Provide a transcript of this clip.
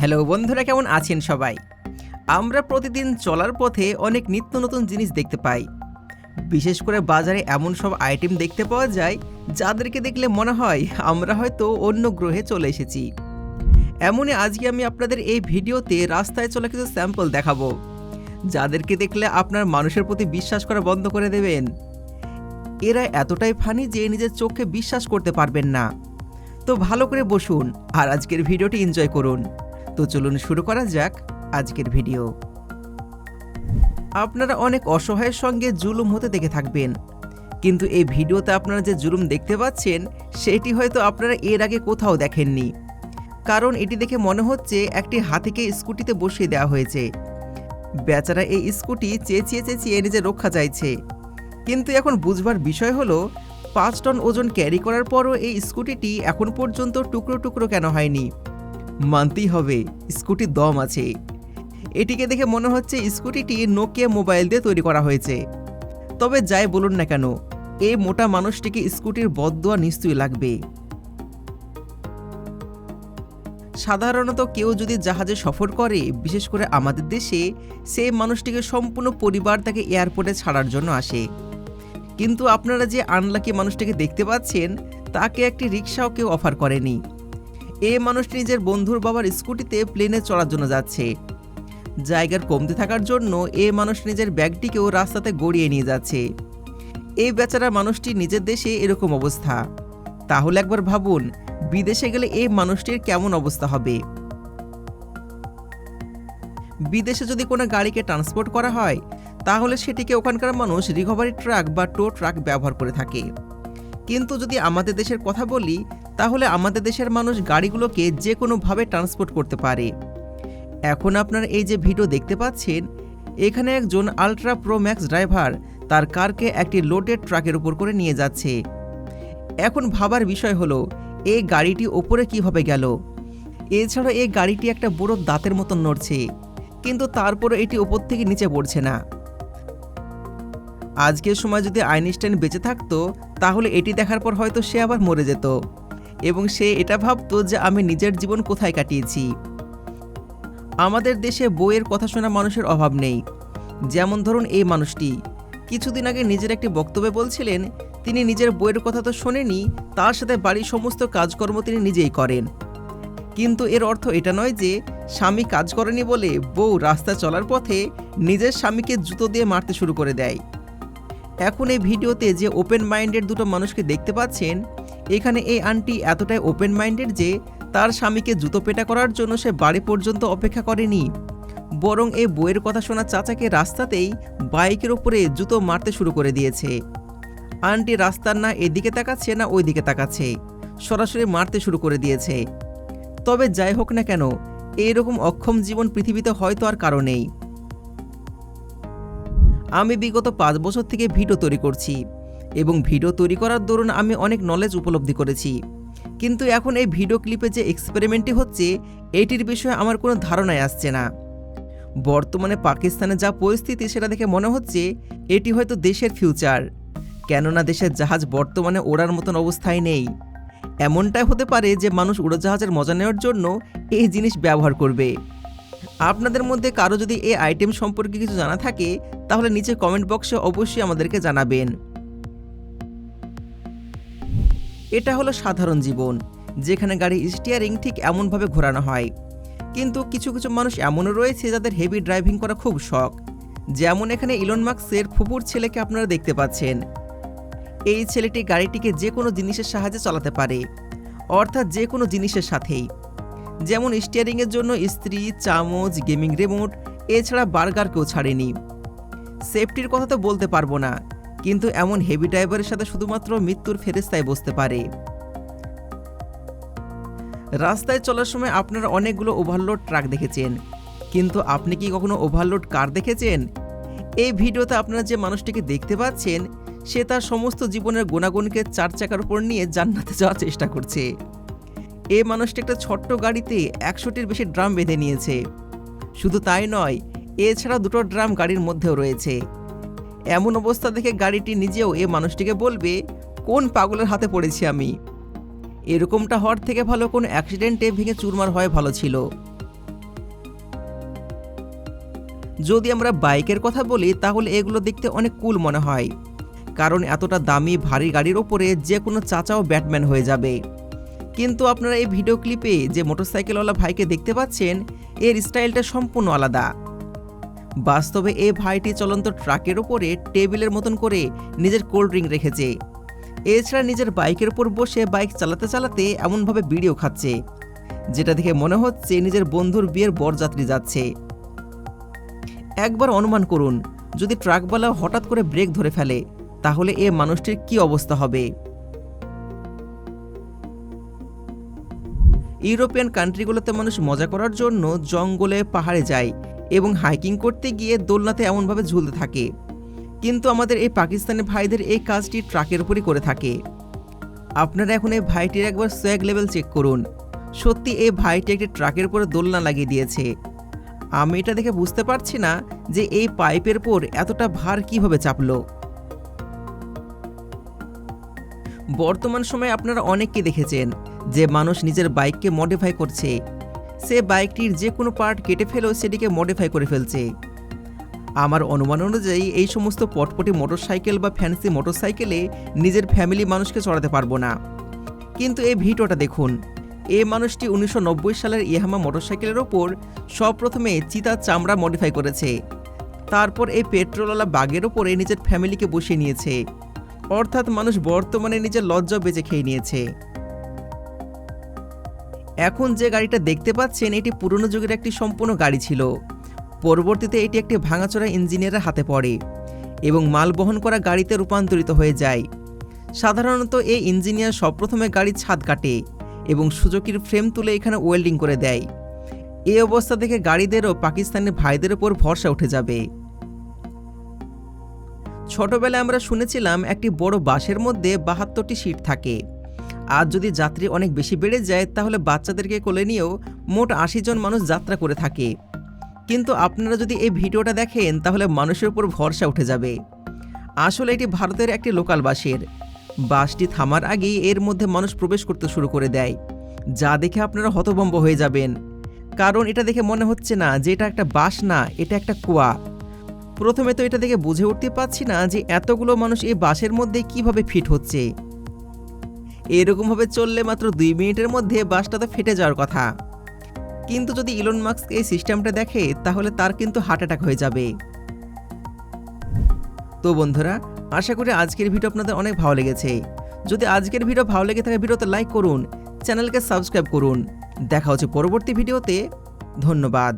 Hello বন্ধুরা, কেমন আছেন সবাই? আমরা প্রতিদিন চলার পথে অনেক নিত্য নতুন জিনিস দেখতে পাই। বিশেষ করে বাজারে এমন সব আইটেম দেখতে পাওয়া যায়, যাদেরকে দেখলে মনে হয় আমরা হয়তো অন্য গ্রহে চলে এসেছি। এমনই আজকে আমি আপনাদের এই ভিডিওতে রাস্তায় চলা কিছু স্যাম্পল দেখাবো। যাদেরকে দেখলে আপনার মানুষের প্রতি বিশ্বাস করা বন্ধ করে দেবেন। এরা এতটাই ফানি যে নিজের চোখে বিশ্বাস করতে পারবেন না। তো ভালো করে বসুন আর আজকের ভিডিওটি এনজয় করুন। তো চলুন শুরু করা যাক আজকের ভিডিও। আপনারা অনেক অসহায়ের সঙ্গে জুলুম হতে দেখে থাকবেন, কিন্তু এই ভিডিওতে আপনারা যে জুলুম দেখতে পাচ্ছেন, সেটি হয়তো আপনারা এর আগে কোথাও দেখেননি। কারণ এটি দেখে মনে হচ্ছে একটি হাতিকে স্কুটিতে বসিয়ে দেওয়া হয়েছে। বেচারা এই স্কুটি চেঁচিয়ে চেঁচিয়ে নিজে রক্ষা চাইছে। কিন্তু এখন বুঝবার বিষয় হলো, পাঁচ টন ওজন ক্যারি করার পরও এই স্কুটিটি এখন পর্যন্ত টুকরো টুকরো কেন হয়নি? মানতেই হবে স্কুটির দম আছে। এটিকে দেখে মনে হচ্ছে স্কুটিটি নোকিয়া মোবাইল দিয়ে তৈরি করা হয়েছে। তবে যাই বলুন না কেন, এই মোটা মানুষটিকে স্কুটির বদদোয়া নিশ্চয়ই লাগবে। সাধারণত কেউ যদি জাহাজে সফর করে, বিশেষ করে আমাদের দেশে সেই মানুষটিকে সম্পূর্ণ পরিবার তাকে এয়ারপোর্টে ছাড়ার জন্য আসে। কিন্তু আপনারা যে আনলাকি মানুষটিকে দেখতে পাচ্ছেন, তাকে একটি রিক্সাও কেউ অফার করেনি। এ মানুষটি নিজের বন্ধুর বাবার স্কুটিতে প্লেনে চড়ার জন্য যাচ্ছে। জায়গার কমতে থাকার জন্য এ মানুষ নিজের ব্যাগটিকেও রাস্তাতে গড়িয়ে নিয়ে যাচ্ছে। এই বেচারা মানুষটি নিজের দেশে এরকম অবস্থা। তাহলে একবার ভাবুন, বিদেশে গেলে এই মানুষটির কেমন অবস্থা হবে? বিদেশে যদি কোনো গাড়িকে ট্রান্সপোর্ট করা হয়, তাহলে সেটিকে ওখানকার মানুষ রিকভারি ট্রাক বা টো ট্রাক ব্যবহার করে থাকে। কিন্তু যদি আমাদের দেশের কথা বলি তাহলে আমাদের দেশের মানুষ গাড়িগুলোকে যে কোনোভাবে ট্রান্সপোর্ট করতে পারে। এখন আপনার এই যে ভিডিও দেখতে পাচ্ছেন, এখানে একজন আলট্রা প্রো ম্যাক্স ড্রাইভার তার কারকে একটি লোডেড ট্রাকের উপর করে নিয়ে যাচ্ছে। এখন ভাবার বিষয় হলো এই গাড়িটি ওপরে কীভাবে গেল? এছাড়া এই গাড়িটি একটা বড় দাঁতের মতন নড়ছে, কিন্তু তারপরে এটি ওপর থেকে নিচে পড়ছে না। আজকের সময় যদি আইনস্টাইন বেঁচে থাকতো, তাহলে এটি দেখার পর হয়তো সে আবার মরে যেত। এবং সে এটা ভাবতো যে আমি নিজের জীবন কোথায় কাটিয়েছি। আমাদের দেশে বইয়ের কথা শোনা মানুষের অভাব নেই। যেমন ধরুন এই মানুষটি। কিছুদিন আগে নিজের একটি বক্তব্যে বলছিলেন, তিনি নিজের বইয়ের কথা তো শোনেনি তার সাথে বাড়ির সমস্ত কাজকর্ম তিনি নিজেই করেন। কিন্তু এর অর্থ এটা নয় যে স্বামী কাজ করেনি বলে বউ রাস্তা চলার পথে নিজের স্বামীকে জুতো দিয়ে মারতে শুরু করে দেয়। এখন এই ভিডিওতে যে ওপেন মাইন্ডেড দুটো মানুষকে দেখতে পাচ্ছেন এখানে এই আন্টি এতটাই ওপেন মাইন্ডেড যে তার স্বামীকে জুতো পেটা করার জন্য সে বাড়ি পর্যন্ত অপেক্ষা করেনি। বরং এই বইয়ের কথা শোনা চাচাকে রাস্তাতেই বাইকের ওপরে জুতো মারতে শুরু করে দিয়েছে। আন্টি রাস্তার না এদিকে তাকাচ্ছে না ওই দিকে তাকাচ্ছে। সরাসরি মারতে শুরু করে দিয়েছে। তবে যাই হোক না কেন এইরকম অক্ষম জীবন পৃথিবীতে হয়তো আর কারও নেই। আমি বিগত পাঁচ বছর থেকে ভিডিও তৈরি করছি। এবং ভিডিও তৈরি করার দরুন আমি অনেক নলেজ উপলব্ধি করেছি। কিন্তু এখন এই ভিডিও ক্লিপে যে এক্সপেরিমেন্টটি হচ্ছে, এটির বিষয়ে আমার কোনো ধারণাই আসছে না। বর্তমানে পাকিস্তানে যা পরিস্থিতি সেটা দেখে মনে হচ্ছে, এটি হয়তো দেশের ফিউচার কেননা দেশের জাহাজ বর্তমানে ওড়ার মতন অবস্থায় নেই। এমনটাই হতে পারে যে মানুষ উড়োজাহাজের মজা নেওয়ার জন্য এই জিনিস ব্যবহার করবে। আপনাদের মধ্যে কারও যদি এই আইটেম সম্পর্কে কিছু জানা থাকে, তাহলে নিচে কমেন্ট বক্সে অবশ্যই আমাদেরকে জানাবেন। এটা হলো সাধারণ জীবন, যেখানে গাড়ি স্টিয়ারিং ঠিক এমনভাবে ঘোরানো হয়। কিন্তু কিছু কিছু মানুষ এমনও রয়েছে যাদের হেভি ড্রাইভিং করা খুব শখ, যেমন এখানে ইলন মার্কসের ফুপুর ছেলেকে আপনারা দেখতে পাচ্ছেন। এই ছেলেটি গাড়িটিকে যে কোনো জিনিসের সাহায্যে চালাতে পারে, অর্থাৎ যে কোনো জিনিসের সাথেই। যেমন স্টিয়ারিংয়ের জন্য স্ত্রী চামচ গেমিং রিমোট এছাড়া বার্গারকেও ছাড়েনি। সেফটির কথা তো বলতে পারব না। কিন্তু এমন হেভি ড্রাইভারের সাথে শুধুমাত্র মৃত্যুর ফেরেস্তায় বসতে পারে। রাস্তায় চলার সময় আপনারা অনেকগুলো ওভারলোড ট্রাক দেখেছেন। কিন্তু আপনি কি কখনো ওভারলোড কার দেখেছেন? এই ভিডিওতে আপনারা যে মানুষটিকে দেখতে পাচ্ছেন, সে তার সমস্ত জীবনের গুণাগুণকে চার চাকার উপর নিয়ে জান্নাতে যাওয়ার চেষ্টা করছে। এই মানুষটি একটা ছোট্ট গাড়িতে একশোটির বেশি ড্রাম বেঁধে নিয়েছে। শুধু তাই নয়, এছাড়া দুটো ড্রাম গাড়ির মধ্যেও রয়েছে। এমন অবস্থা দেখে গাড়িটি নিজেও এ মানুষটিকে বলবে, কোন পাগলের হাতে পড়েছি আমি? এরকমটা হওয়ার থেকে ভালো কোন অ্যাক্সিডেন্টে ভেঙে চুরমার হয় ভালো ছিল। যদি আমরা বাইকের কথা বলি, তাহলে এগুলো দেখতে অনেক কুল মনে হয়, কারণ এতটা দামি, ভারী গাড়ির ওপরে যে কোনো চাচাও ব্যাটম্যান হয়ে যাবে। কিন্তু আপনারা এই ভিডিও ক্লিপে যে মোটরসাইকেলওয়ালা ভাইকে দেখতে পাচ্ছেন, এর স্টাইলটা সম্পূর্ণ আলাদা। বাস্তবে এ ভাইটি চলন্ত ট্রাকের ওপরে টেবিলের মতন করে নিজের কোল্ড ড্রিঙ্ক রেখেছে। এছাড়া নিজের বাইকের উপর বসে বাইক চালাতে চালাতে এমনভাবে ভিডিও খাচ্ছে, যেটা দেখে মনে হচ্ছে নিজের বন্ধুর বিয়ের বরযাত্রী যাচ্ছে। একবার অনুমান করুন, যদি ট্রাকওয়ালা হঠাৎ করে ব্রেক ধরে ফেলে, তাহলে এ মানুষটির কি অবস্থা হবে? ইউরোপিয়ান কান্ট্রিগুলোতে মানুষ মজা করার জন্য জঙ্গলে পাহাড়ে যায় এবং হাইকিং করতে গিয়ে দোলনাতে এমনভাবে ঝুলতে থাকে। কিন্তু আমাদের এই পাকিস্তানি ভাইদের এই কাজটি ট্রাকের উপরই করে থাকে। আপনারা এখন এই ভাইটির একবার সোয়াগ লেভেল চেক করুন। সত্যি এই ভাইটি একটি ট্রাকের উপরে দোলনা লাগিয়ে দিয়েছে। আমি এটা দেখে বুঝতে পারছি না যে এই পাইপের উপর এতটা ভার কীভাবে চাপলো। বর্তমান সময়ে আপনারা অনেককে দেখেছেন যে মানুষ নিজের বাইককে মডিফাই করছে। সে বাইকটির যে কোনো পার্ট কেটে ফেলেও সেটিকে মডিফাই করে ফেলছে। আমার অনুমান অনুযায়ী, এই সমস্ত পটপটি মোটরসাইকেল বা ফ্যান্সি মোটরসাইকেলে নিজের ফ্যামিলি মানুষকে চড়াতে পারব না। কিন্তু এই ভিডিওটা দেখুন। এই মানুষটি উনিশশো নব্বই সালের ইয়াহামা মোটরসাইকেলের ওপর সবপ্রথমে চিতার চামড়া মডিফাই করেছে। তারপর এই পেট্রোলওয়ালা বাগের ওপরে নিজের ফ্যামিলিকে বসিয়ে নিয়েছে। অর্থাৎ মানুষ বর্তমানে নিজের লজ্জা বেঁচে খেয়ে নিয়েছে। এখন যে গাড়িটা দেখতে পাচ্ছেন, এটি পুরনো যুগের একটি সম্পূর্ণ গাড়ি ছিল। পরবর্তীতে এটি একটি ভাঙাচোরা ইঞ্জিনিয়ারের হাতে পড়ে এবং মাল বহন করা গাড়িতে রূপান্তরিত হয়ে যায়। সাধারণত এই ইঞ্জিনিয়ার সবপ্রথমে গাড়ির ছাদ কাটে এবং সুজকির ফ্রেম তুলে এখানে ওয়েল্ডিং করে দেয়। এই অবস্থা দেখে গাড়িদেরও পাকিস্তানের ভাইদের ওপর ভরসা উঠে যাবে। ছোটবেলায় আমরা শুনেছিলাম, একটি বড় বাসের মধ্যে বাহাত্তরটি সিট থাকে। আর যদি যাত্রী অনেক বেশি বেড়ে যায়, তাহলে বাচ্চাদেরকে কোলে নিয়েও মোট আশি জন মানুষ যাত্রা করে থাকে। কিন্তু আপনারা যদি এই ভিডিওটা দেখেন, তাহলে মানুষের উপর ভরসা উঠে যাবে। আসলে এটি ভারতের একটি লোকাল বাসের। বাসটি থামার আগেই এর মধ্যে মানুষ প্রবেশ করতে শুরু করে দেয়। যা দেখে আপনারা হতভম্ব হয়ে যাবেন। কারণ এটা দেখে মনে হচ্ছে না যে এটা একটা বাস না, এটা একটা কুয়া। প্রথমে তো এটা দেখে বুঝে উঠতে পারছি না যে এতগুলো মানুষ এই বাসের মধ্যে কীভাবে ফিট হচ্ছে। এরকমভাবে চললে মাত্র দুই মিনিটের মধ্যে বাসটা তো ফেটে যাওয়ার কথা। কিন্তু যদি ইলন মাস্ক এই সিস্টেমটা দেখে, তাহলে তার কিন্তু হার্ট অ্যাটাক হয়ে যাবে। তো বন্ধুরা, আশা করি আজকের ভিডিও আপনাদের অনেক ভালো লেগেছে। যদি আজকের ভিডিও ভালো লেগে থাকে, ভিডিওতে লাইক করুন, চ্যানেলকে সাবস্ক্রাইব করুন। দেখা হচ্ছে পরবর্তী ভিডিওতে। ধন্যবাদ।